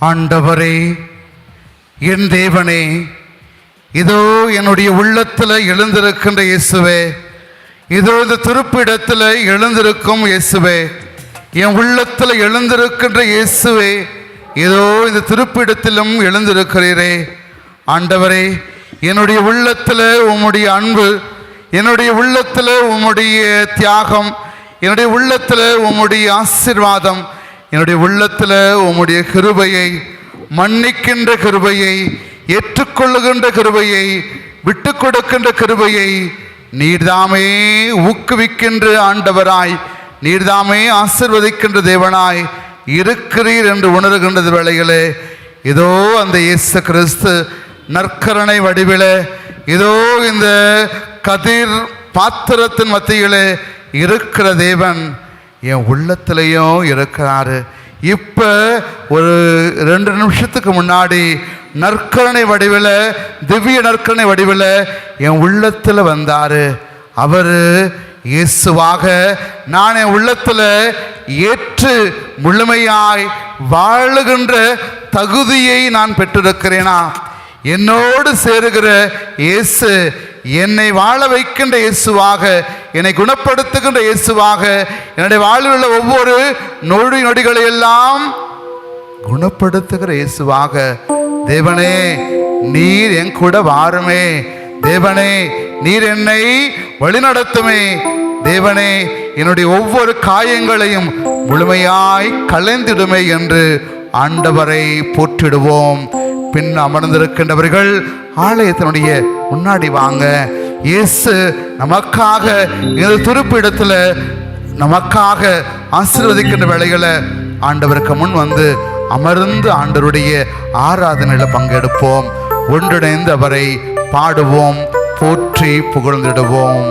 ஆண்டவரே என் தேவனே இதோ என்னுடைய உள்ளத்தில் எழுந்திருக்கின்ற இயேசுவே இதோ இந்த திருப்பிடத்தில் எழுந்திருக்கும் இயேசுவே என் உள்ளத்தில் எழுந்திருக்கின்ற இயேசுவே இதோ இந்த திருப்பிடத்திலும் எழுந்திருக்கிறீரே. ஆண்டவரே என்னுடைய உள்ளத்தில் உம்முடைய அன்பு என்னுடைய உள்ளத்தில் உம்முடைய தியாகம் என்னுடைய உள்ளத்தில் உம்முடைய ஆசீர்வாதம் என்னுடைய உள்ளத்தில் உம்முடைய கிருபையை மன்னிக்கின்ற கிருபையை ஏற்றுக்கொள்ளுகின்ற கிருபையை விட்டு கொடுக்கின்ற கிருபையை நீர்தாமே ஊக்குவிக்கின்ற ஆண்டவராய் நீர்தாமே ஆசிர்வதிக்கின்ற தேவனாய் இருக்கிறீர் என்று உணர்கின்றது வேளைகளே இதோ அந்த இயேசு கிறிஸ்து நற்கரணை வடிவிலே இதோ இந்த கதிர் பாத்திரத்தின் மத்தியிலே இருக்கிற தேவன். என் உள்ளத்திலையும் இருக்கிறாரு. இப்போ ஒரு ரெண்டு நிமிஷத்துக்கு முன்னாடி நற்கரணை வடிவில் திவ்ய நற்கரணை வடிவில் என் உள்ளத்தில் வந்தார். அவர் இயேசுவாக நான் என் உள்ளத்தில் ஏற்று முழுமையாய் வாழுகின்ற தகுதியை நான் பெற்றிருக்கிறேனா? என்னோடு சேருகிற இயேசு என்னை வாழ வைக்கின்ற இயேசுவாக என்னை குணப்படுத்துகின்ற இயேசுவாக என்னுடைய வாழ்வில் உள்ள ஒவ்வொரு நொடி நொடிகளை எல்லாம் குணப்படுத்துகிற இயேசுவாக தேவனே நீர் என் கூட வாருமே. தேவனே நீர் என்னை வழிநடத்துமே. தேவனே என்னுடைய ஒவ்வொரு காயங்களையும் முழுமையாய் கலைந்திடுமே என்று ஆண்டவரை போற்றிடுவோம். பின் அமர்ந்திருக்கின்றவர்கள் ஆலயத்தினுடைய முன்னாடி வாங்க. இயேசு நமக்காக இந்த துருப்பு இடத்துல நமக்காக ஆசீர்வதிக்கின்ற வேலைகளை ஆண்டவருக்கு முன் வந்து அமர்ந்து ஆண்டருடைய ஆராதனையில் பங்கெடுப்போம். ஒன்றிணைந்து அவரை பாடுவோம் போற்றி புகழ்ந்திடுவோம்.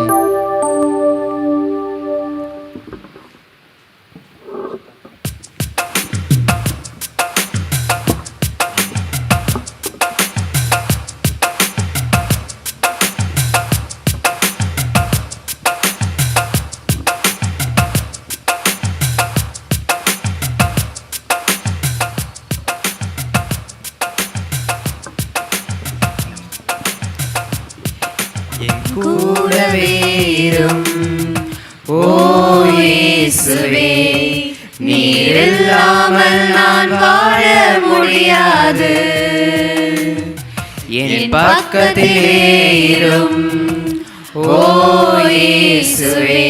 இயேசுவே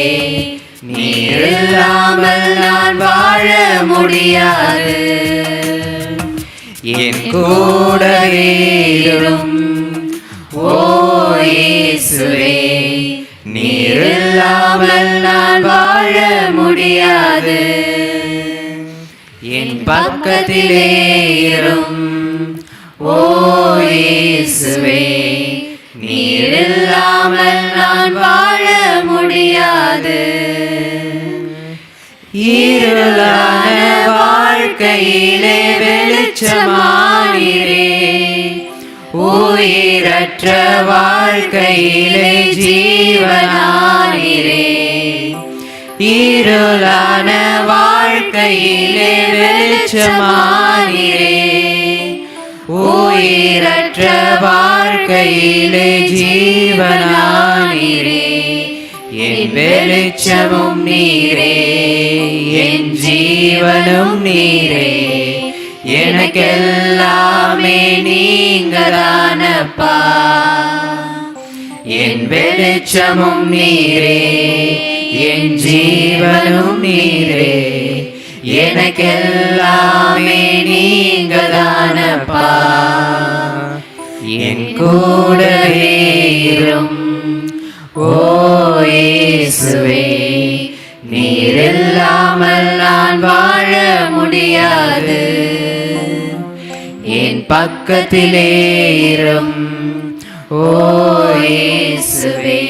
நீர் இல்லாமல் நான் வாழ முடியாது. என் கூட இரும். ஓ இயேசுவே நீர் இல்லாமல் நான் வாழ முடியாது. என் பக்கத்திலே இரும். ஓ இயேசுவே நீர் இல்லாமல் முடியாது இருளான வாழ்க்கையிலே வெளிச்சமாயிரே உயிரற்ற வாழ்க்கையிலே ஜீவனாயிரே இருளான வாழ்க்கையிலே வெளிச்சமாயிரே உயிரற்ற வாழ்க்கையிலே ஜீவனாயிரே என் வெளிச்சமும் நீரே என் ஜீவனும் நீரே. எனக்கெல்லாமே நீங்கதானப்பா. என் வெளிச்சமும் நீரே என் ஜீவனும் நீரே. எனக்கெல்லாமே நீங்கதானப்பா. என் கூடவே ஓ இயேசுவே நீர் இல்லாமல் நான் வாழ முடியாது. என் பக்கத்திலே இரும். ஓ இயேசுவே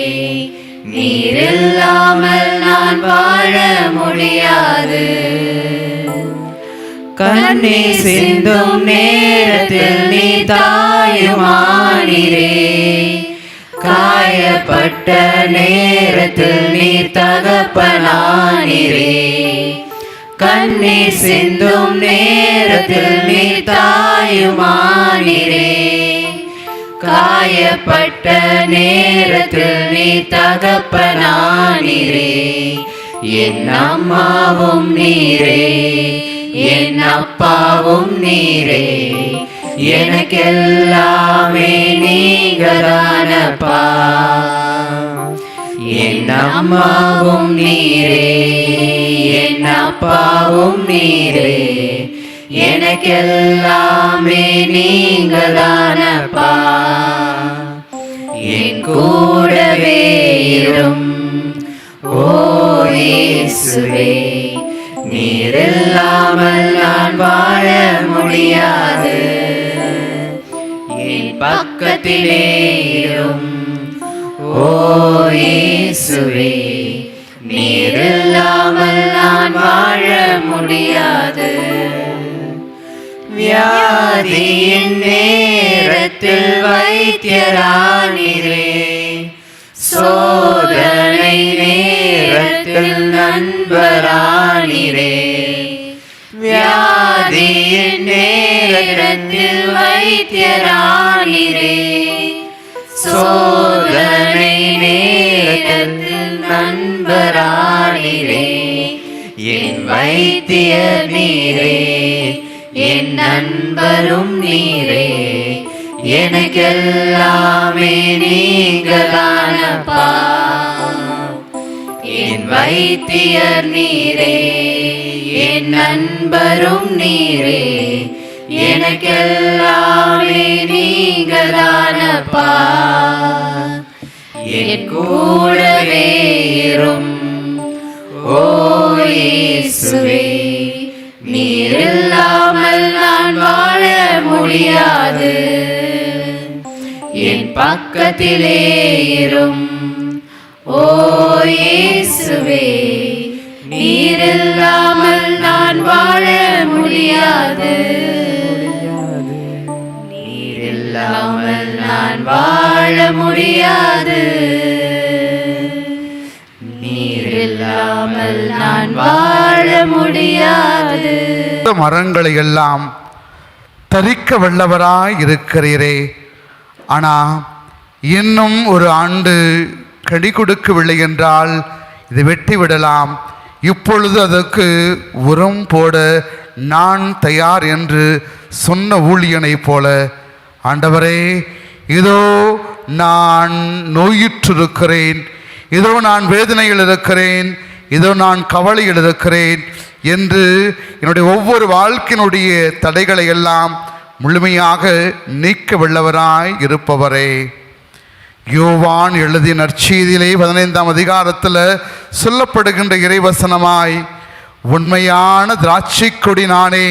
நீர் இல்லாமல் நான் வாழ முடியாது. கண்ணே சிந்தும் நேரத்தில் நீ தாயுமானிரே. காயப்பட்ட நேரத்தில் நீ தகப்பனானிரே. கண்ணீர் சிந்தும் நேரத்தில் நீ தாயுமானிரே. காயப்பட்ட நேரத்தில் நீ தகப்பனானிரே. என் அம்மாவும் நீரே என் அப்பாவும் நீரே. எனக்கெல்லாமே நீங்கதானப்பா என் அம்மாவும் நீரே என் அப்பாவும் நீரே. எனக்கெல்லாமே நீங்கதானப்பா என் கூடவே இரும் ஓ நீரில்லாமல் நான் வாழ முடியாது. பக்கத்திலேயும் ஓசுவே இரும். ஓ நீரில்லாமல் நான் வாழ முடியாது. வியாதியின் நேரத்தில் வைத்தியரானிரே. சோதனை நேரத்தில் நண்பரானிரே. வியாதியின் நேரத்தில் வைத்தியரா வைத்தியரானிரே சோதனை நேரத்தில் நண்பரானிரே என் வைத்திய நீரே என் நண்பரும் நீரே எனக்கெல்லாமே நீங்களானப்பா. என் வைத்தியர் நீரே என் நண்பரும் நீரே எனக்கெல்லாமே நீங்கதானப்பா. என் கூடவே இரும். ஓ இயேசுவே நீரில்லாமல் நான் வாழ முடியாது. என் பக்கத்திலே இரும். ஓ இயேசுவே நீரில்லாமல் நான் வாழ முடியாது. நான் வாழ முடியாது. நீரில்லாமல் நான் வாழ முடியாது. இந்த மரங்களை எல்லாம் தரிக்க வல்லவராய் இருக்கிறீரே. ஆனா இன்னும் ஒரு ஆண்டு கடி கொடுக்கவில்லை என்றால் இதை வெட்டி விடலாம். இப்பொழுது அதற்கு உரம் போட நான் தயார் என்று சொன்ன ஊழியனைப் போல ஆண்டவரே இதோ நான் நோயுற்றிருக்கிறேன். இதோ நான் வேதனையில் இருக்கிறேன். இதோ நான் கவலையில் இருக்கிறேன் என்று என்னுடைய ஒவ்வொரு வாழ்க்கையினுடைய தடைகளை எல்லாம் முழுமையாக நீக்க வல்லவராய் இருப்பவரே. யோவான் எழுதிய நற்செய்தியிலே பதினைந்தாம் அதிகாரத்தில் சொல்லப்படுகின்ற இறைவசனமாய் உண்மையான திராட்சை கொடி நானே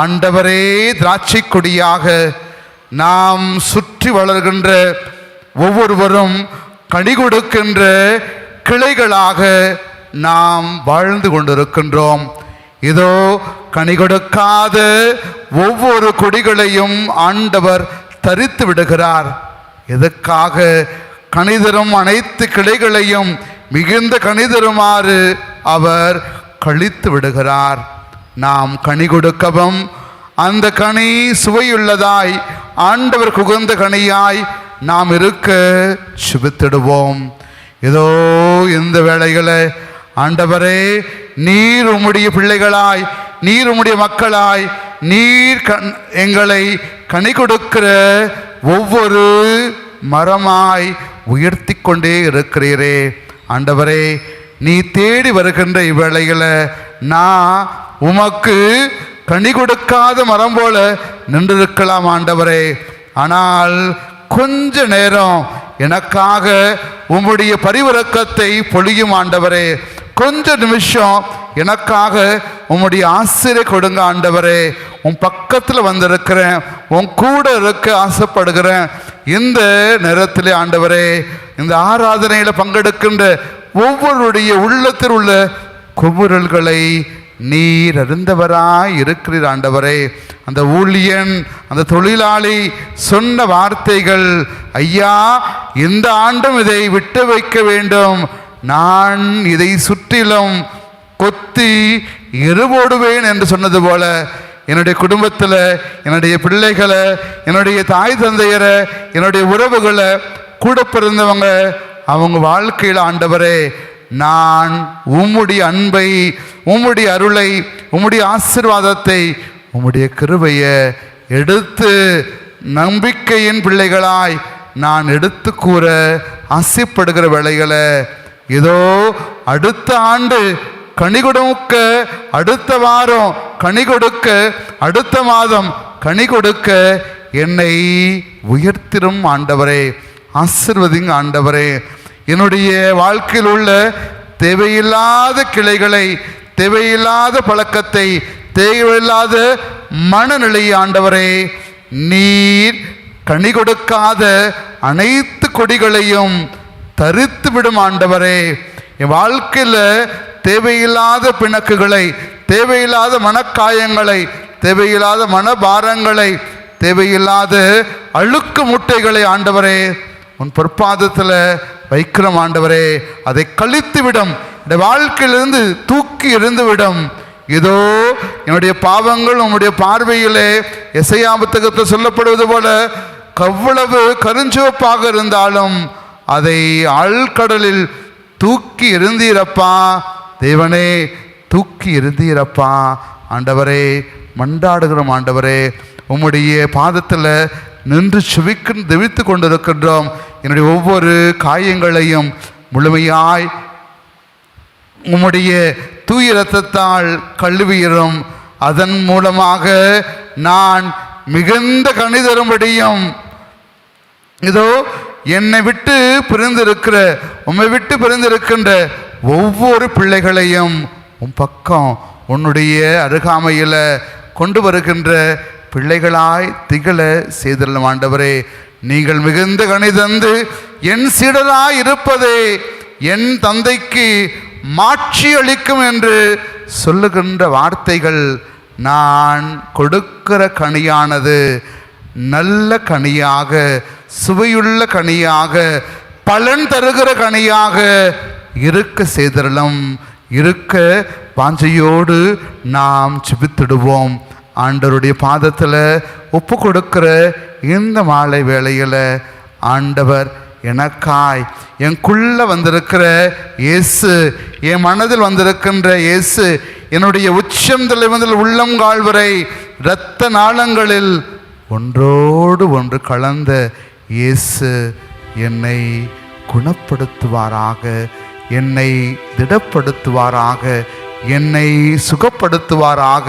ஆண்டவரே திராட்சை கொடியாக நாம் சுற்றி வளர்கின்ற ஒவ்வொருவரும் கனி கொடுக்கின்ற கிளைகளாக நாம் வாழ்ந்து கொண்டிருக்கின்றோம். இதோ கனி கொடுக்காத ஒவ்வொரு கொடிகளையும் ஆண்டவர் தரித்து விடுகிறார். எதற்காக? கணிதரும் அனைத்து கிளைகளையும் மிகுந்த கணிதருமாறு அவர் கழித்து விடுகிறார். நாம் கனி கொடுக்கவும் அந்த கனி சுவையுள்ளதாய் ஆண்டவர் குகந்த கனியாய் நாம் இருக்க சுபித்திடுவோம். ஏதோ இந்த வேளைகளை ஆண்டவரே நீர் உம்முடைய பிள்ளைகளாய் நீர் உம்முடைய மக்களாய் நீர் கண் எங்களை கனி கொடுக்கிற ஒவ்வொரு மரமாய் உயர்த்தி கொண்டே இருக்கிறீரே. ஆண்டவரே நீ தேடி வருகின்ற இவ்வேளைகளை நான் உமக்கு கனி கொடுக்காத மரம் போல நின்றிருக்கலாம் ஆண்டவரே. ஆனால் கொஞ்ச நேரம் எனக்காக உம்முடைய பரிவிறக்கத்தை பொழியும் ஆண்டவரே. கொஞ்ச நிமிஷம் எனக்காக உம்முடைய ஆசிரியை கொடுங்க ஆண்டவரே. உன் பக்கத்தில் வந்திருக்கிறேன். உன் கூட இருக்க ஆசைப்படுகிறேன். இந்த நேரத்திலே ஆண்டவரே இந்த ஆராதனையில் பங்கெடுக்கின்ற ஒவ்வொருடைய உள்ளத்தில் உள்ள குமுறல்களை நீர் அருந்தவராய் இருக்கிறீர் ஆண்டவரே. அந்த ஊழியன் அந்த தொழிலாளி சொன்ன வார்த்தைகள் ஐயா இந்த ஆண்டும் இதை விட்டு வைக்க வேண்டும். நான் இதை சுற்றிலும் கொத்தி எருவோடுவேன் என்று சொன்னது போல என்னுடைய குடும்பத்தில் என்னுடைய பிள்ளைகளை என்னுடைய தாய் தந்தையரை என்னுடைய உறவுகளை கூட பிறந்தவங்க அவங்க வாழ்க்கையில் ஆண்டவரே நான் உம்முடைய அன்பை உம்முடைய அருளை உம்முடைய ஆசிர்வாதத்தை உம்முடைய கிருபையை எடுத்து நம்பிக்கையின் பிள்ளைகளாய் நான் எடுத்து கூற ஆசைப்படுகிற வேலைகளை ஏதோ அடுத்த ஆண்டு கனி கொடுக்க அடுத்த வாரம் கனி கொடுக்க அடுத்த மாதம் கனி கொடுக்க என்னை உயர்த்திரும் ஆண்டவரே ஆசிர்வதிங்க ஆண்டவரே. என்னுடைய வாழ்க்கையில் உள்ள தேவையில்லாத கிளைகளை தேவையில்லாத பழக்கத்தை தேவையில்லாத மனநிலையை ஆண்டவரே நீர் கனி கொடுக்காத அனைத்து கொடிகளையும் தரித்து விடும் ஆண்டவரே. என் வாழ்க்கையில் தேவையில்லாத பிணக்குகளை தேவையில்லாத மனக்காயங்களை தேவையில்லாத மனபாரங்களை தேவையில்லாத அழுக்கு முட்டைகளை ஆண்டவரே உன் பொற்பாதத்தில் வைக்கிறோம் ஆண்டவரே. அதை கழித்து விடும் இந்த வாழ்க்கையிலிருந்து தூக்கி எறிந்து விடும் இதோ என்னுடைய பாவங்கள் உம்முடைய பார்வையிலே இசையாபத்தகத்தில் சொல்லப்படுவது போல கவ்வளவு கருஞ்சிவப்பாக இருந்தாலும் அதை ஆழ்கடலில் தூக்கி எறிந்தீரப்பா. தேவனே தூக்கி எறிந்தீரப்பா. ஆண்டவரே மண்டாடுகிறோம் ஆண்டவரே. உம்முடைய பாதத்தில் நின்று சுவிக்கு தெவித்து கொண்டிருக்கின்றோம். என்னுடைய ஒவ்வொரு காயங்களையும் முழுமையாய் உம்முடைய தூய ரத்தத்தால் கழுவியிரும் அதன் மூலமாக நான் மிகுந்த கனி தரும்படியும் இதோ என்னை விட்டு பிரிந்திருக்கிற உம்மை விட்டு பிரிந்திருக்கின்ற ஒவ்வொரு பிள்ளைகளையும் உன் பக்கம் உன்னுடைய அருகாமையில் கொண்டு வருகின்ற பிள்ளைகளாய் திகழ செய்தல்லும் ஆண்டவரே. நீங்கள் மிகுந்த கனி தந்து என் சீடராய் இருப்பதே என் தந்தைக்கு மாட்சி அளிக்கும் என்று சொல்லுகின்ற வார்த்தைகள் நான் கொடுக்கிற கனியானது நல்ல கனியாக சுவையுள்ள கனியாக பலன் தருகிற கனியாக இருக்க செய்தரலும் இருக்க வாஞ்சையோடு நாம் சிபித்திடுவோம் ஆண்டவருடைய பாதத்தில் ஒப்பு கொடுக்கிற இந்த மாலை வேளையில் ஆண்டவர் எனக்காய் எனக்குள்ள வந்திருக்கிற இயேசு என் மனதில் வந்திருக்கின்ற இயேசு என்னுடைய உச்சம் தலைவதில் உள்ளங்கால் வரை இரத்த நாளங்களில் ஒன்றோடு ஒன்று கலந்த இயேசு என்னை குணப்படுத்துவாராக என்னை திடப்படுத்துவாராக என்னை சுகப்படுத்துவாராக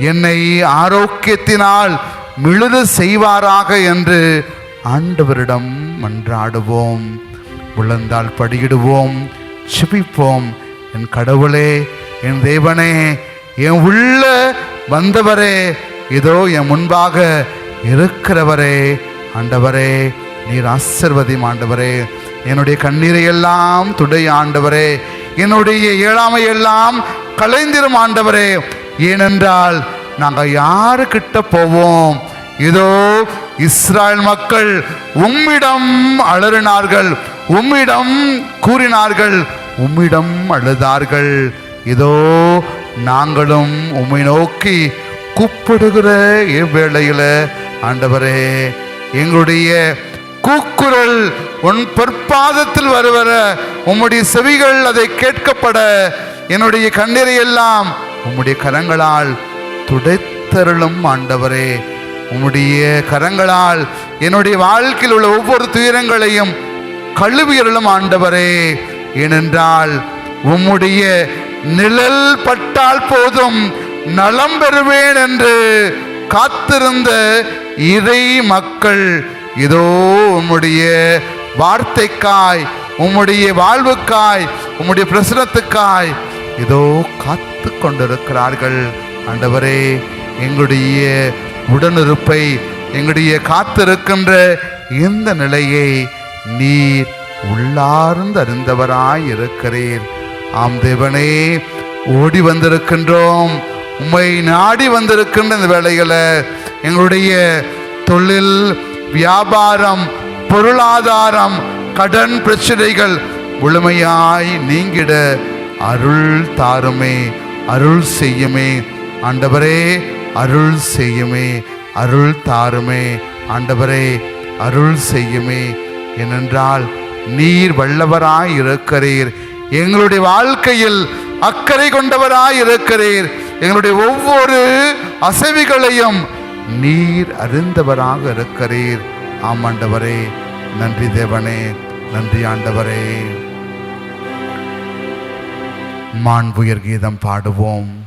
என்னை ஆரோக்கியத்தினால் மிழுது செய்வாராக என்று ஆண்டவரிடம் மன்றாடுவோம். விழுந்தால் படியிடுவோம். சிபிப்போம். என் கடவுளே என் தேவனே என் உள்ள வந்தவரே இதோ என் முன்பாக இருக்கிறவரே ஆண்டவரே நீர் ஆசிர்வதியும் ஆண்டவரே. என்னுடைய கண்ணீரை எல்லாம் துடை ஆண்டவரே. என்னுடைய இயலாமை எல்லாம் கலைந்திரும் ஆண்டவரே. ஏனென்றால் நாங்கள் யாருக்கிட்ட போவோம்? இதோ இஸ்ராயல் மக்கள் உம்மிடம் அலறினார்கள். உம்மிடம் கூறினார்கள் உம்மிடம் அழுதார்கள். இதோ நாங்களும் உம்மை நோக்கி கூப்பிடுகிற இவ்வேளையில் ஆண்டவரே எங்களுடைய கூக்குரல் உன் பொற்பாதத்தில் வருவர உம்முடைய செவிகள் அதை கேட்கப்பட என்னுடைய கண்ணீரை எல்லாம் உம்முடைய கரங்களால் துடைத்தருளும் ஆண்டவரே. உம்முடைய கரங்களால் என்னுடைய வாழ்க்கையில் உள்ள ஒவ்வொரு துயரங்களையும் கழுவியருளும் ஆண்டவரே. ஏனென்றால் உம்முடைய நிழல் பட்டால் போதும் நலம் பெறுவேன் என்று காத்திருந்த இறை மக்கள் இதோ உம்முடைய வார்த்தைக்காய் உம்முடைய வாழ்வுக்காய் உம்முடைய பிரசனத்துக்காய் இதோ காத்து கொண்டிருக்கிறார்கள் ஆண்டவரே எங்களுடைய உடனிருப்பை எங்களுடைய காத்திருக்கின்ற இந்த நிலையை நீர் உள்ளார்ந்து அறிந்தவராய் இருக்கிறீர். ஆம் தேவனே ஓடி வந்திருக்கின்றோம். உம்மை நாடி வந்திருக்கின்ற இந்த வேளைகளை எங்களுடைய தொழில் வியாபாரம் பொருளாதாரம் கடன் பிரச்சனைகள் முழுமையாய் நீங்கிட அருள் தாருமே அருள் செய்யுமே. ஆண்டவரே அருள் செய்யுமே அருள் தாருமே. ஆண்டவரே அருள் செய்யுமே. ஏனென்றால் நீர் வல்லவராய் இருக்கிறீர் எங்களுடைய வாழ்க்கையில் அக்கறை கொண்டவராய் இருக்கிறீர் எங்களுடைய ஒவ்வொரு அசைவிகளையும் நீர் அறிந்தவராக இருக்கிறீர். ஆமாண்டவரே நன்றி தேவனே நன்றி ஆண்டவரே. மாண்புயர் கீதம் பாடுவோம்.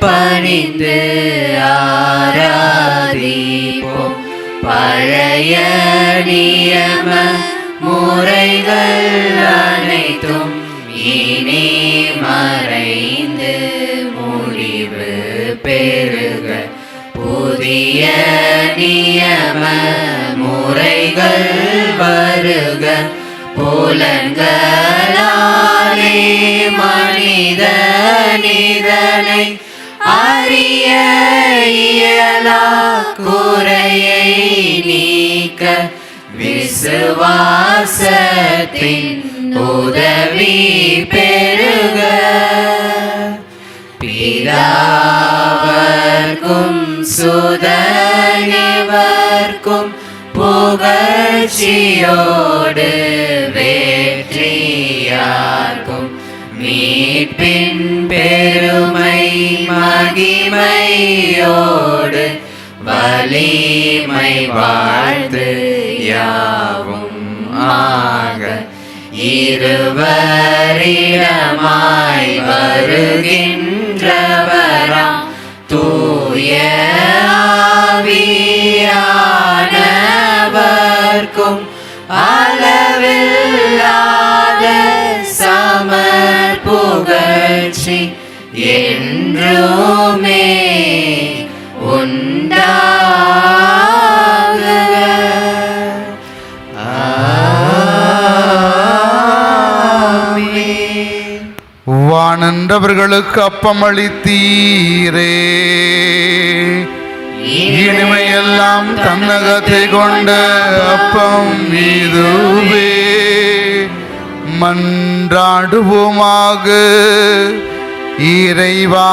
பணிந்து ஆராதிப்போம். பழைய நியம முறைகள் அனைத்தும் இனி மறைந்து முடிவு பெருக புதிய நியம முறைகள் வருக. புலன்கள் மனிதனிதனை அறிய இயலா குறையை நீக்க விசுவாசத்தின் உதவி பெருக பிதாவர்க்கும் சுதனிவர்க்கும் புகழ்ச்சியோடு வேற்றியார்க்கும் மகிமையோடு வலிமை வாழ்த்து யாவும் ஆக இருவரிடமாய் வருகின்றவரா? தூய ஆவியானவர்க்கும் அளவில்லாத சமர் புகழ்ச்சி. என் என்றுமே உண்டாகுக வானன்றவர்களுக்கு அப்பம் அளித்தீரே இனிமையெல்லாம் தன்னகத்தை கொண்ட அப்பம் இதுவே. மன்றாடுவோமாக. இறைவா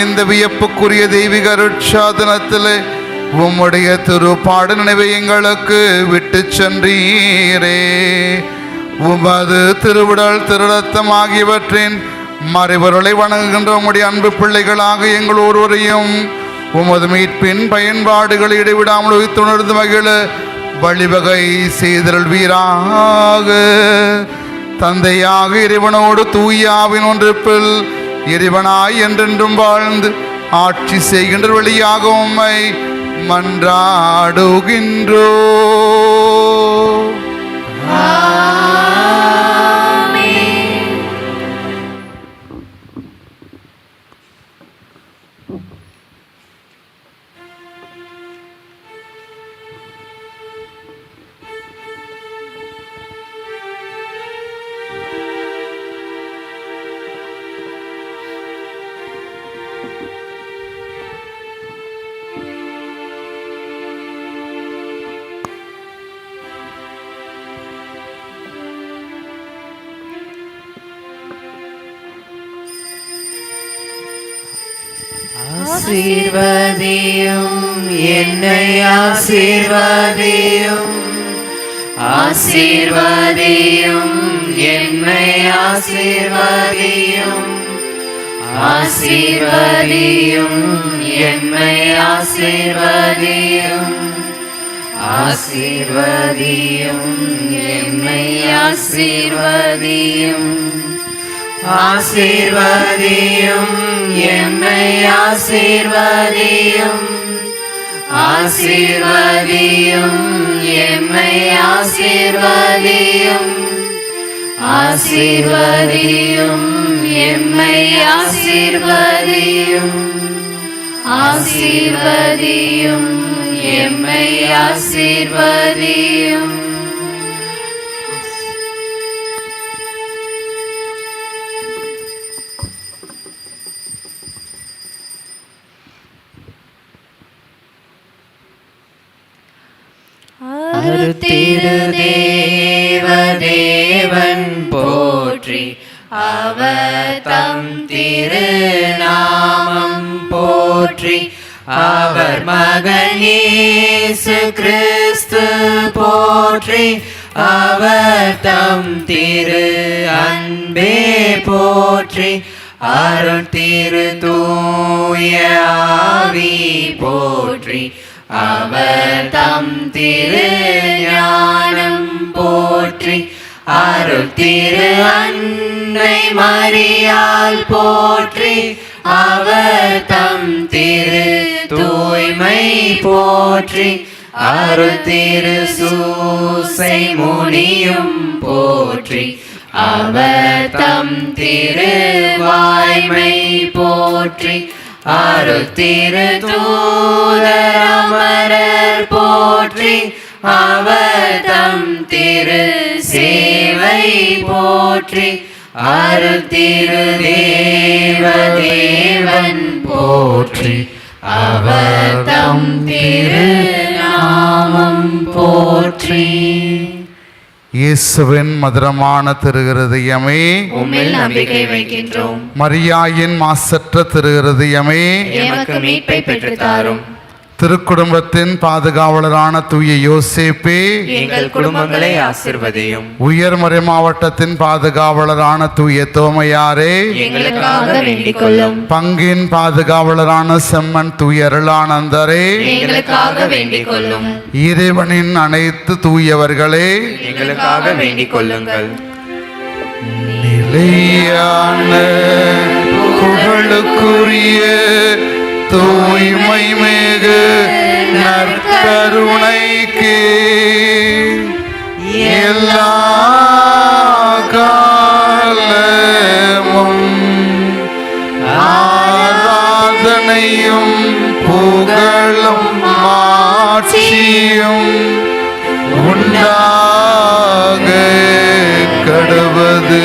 இந்த வியப்புக்குரிய தெய்வீக அருட்சாதனத்தில் உம்முடைய திருப்பாடு நினைவை எங்களுக்கு விட்டு சென்றீரே. உமது திருவிடல் திருரத்தம் ஆகியவற்றின் மறைவருளை வணங்குகின்ற உம்முடைய அன்பு பிள்ளைகளாக எங்கள் ஒருவரையும் உமது மீட்பின் பயன்பாடுகளை இடைவிடாமல் உயிர்த்துணர்ந்து மகிழ வழிவகை செய்தருள்வீராக தந்தையாக இறைவனோடு தூயாவின் ஒன்றிப்பில் இறைவனாய் என்றென்றும் வாழ்ந்து ஆட்சி செய்கின்ற வழியாக உம்மை மன்றாடுகின்றோ ஆசீர்வதியும் என்னை ஆசீர்வதியும். ஆசீர்வதியும் என்னை ஆசீர்வதியும். ஆசீர்வதியும் என்னை ஆசீர்வதியும். ஆசீர்வதியும் என்னை ஆசீர்வதியும். ஆசீர்வதியும் என்னை ஆசீர்வதியும். ஆசீர்வதியும் என்னை ஆசீர்வதியும். ஆசீர்வதியும் எம்மை ஆசீர்வதியும். ஆசீர்வதியும் எம்மை ஆசீர்வதியும். திருதேவதேவன் போற்றி அவதம் திருநாமம் போற்றி அவர் மகன் இயேசு கிறிஸ்து போற்றி அவர் தம் திரு அன்பே போற்றி அருள் திரு தூயாவி போற்றி அவர் தம் திரு ஞானம் போற்றி அருள் திரு அன்னை மரியால் போற்றி அவர் தம் திரு தூய்மை போற்றி அருள் திரு சூசை முனியும் போற்றி அவர் தம் திரு வாய்மை போற்றி அருத்திரு தூதரமரர் போற்றி அவர் தம் திரு சேவை போற்றி அருத்திரு திரு தேவதேவன் போற்றி அவர் தம் திரு நாமம் போற்றி. இயேசுவின் மதுரமான திருகிருதயமே நம்பிக்கை வைக்கின்றோம். மரியாயின் மாசற்ற திருகிருதயமே எமக்கு மீட்பை பெற்றுத் தாரும். திருக்குடும்பத்தின் பாதுகாவலரான தூய யோசேப்பே எங்கள் குடும்பங்களை ஆசிர்வதியும். உயர்மறை மாவட்டத்தின் பாதுகாவலரான தூய தோமையாரே எங்களுக்காக வேண்டிக் கொள்ளும் பங்கின் பாதுகாவலரான செம்மன் தூய அருளானந்தரே எங்களுக்காக வேண்டிக் கொள்ளும் இறைவனின் அனைத்து தூயவர்களே எங்களுக்காக வேண்டிக் கொள்ளுங்கள் நிலையான புகழுக்குரிய தூய்மை மிகு நற்கருணைக்கு எல்லா காலமும் ஆராதனையும் புகழும் மாட்சியும் உண்டாக கடுவது.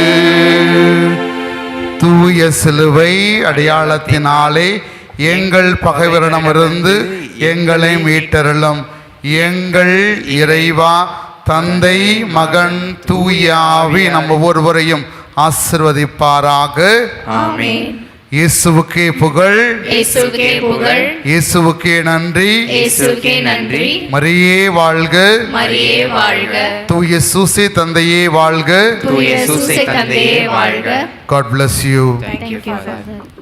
தூய சிலுவை அடையாளத்தினாலே எங்கள் பகைவரிடமிருந்து எங்களை மீட்டருளும். எங்கள் இறைவா தந்தை மகன் தூயாவி நம்ம ஒவ்வொருவரையும் ஆசிர்வதிப்பாராக. இயேசுவுக்கே புகழ். புகழ். இயேசுவுக்கே நன்றி. நன்றி. மரியே வாழ்க. மரியே வாழ்க. தூய சூசி தந்தையே வாழ்க. தூய சூசை தந்தையே வாழ்க. Thank you, Father.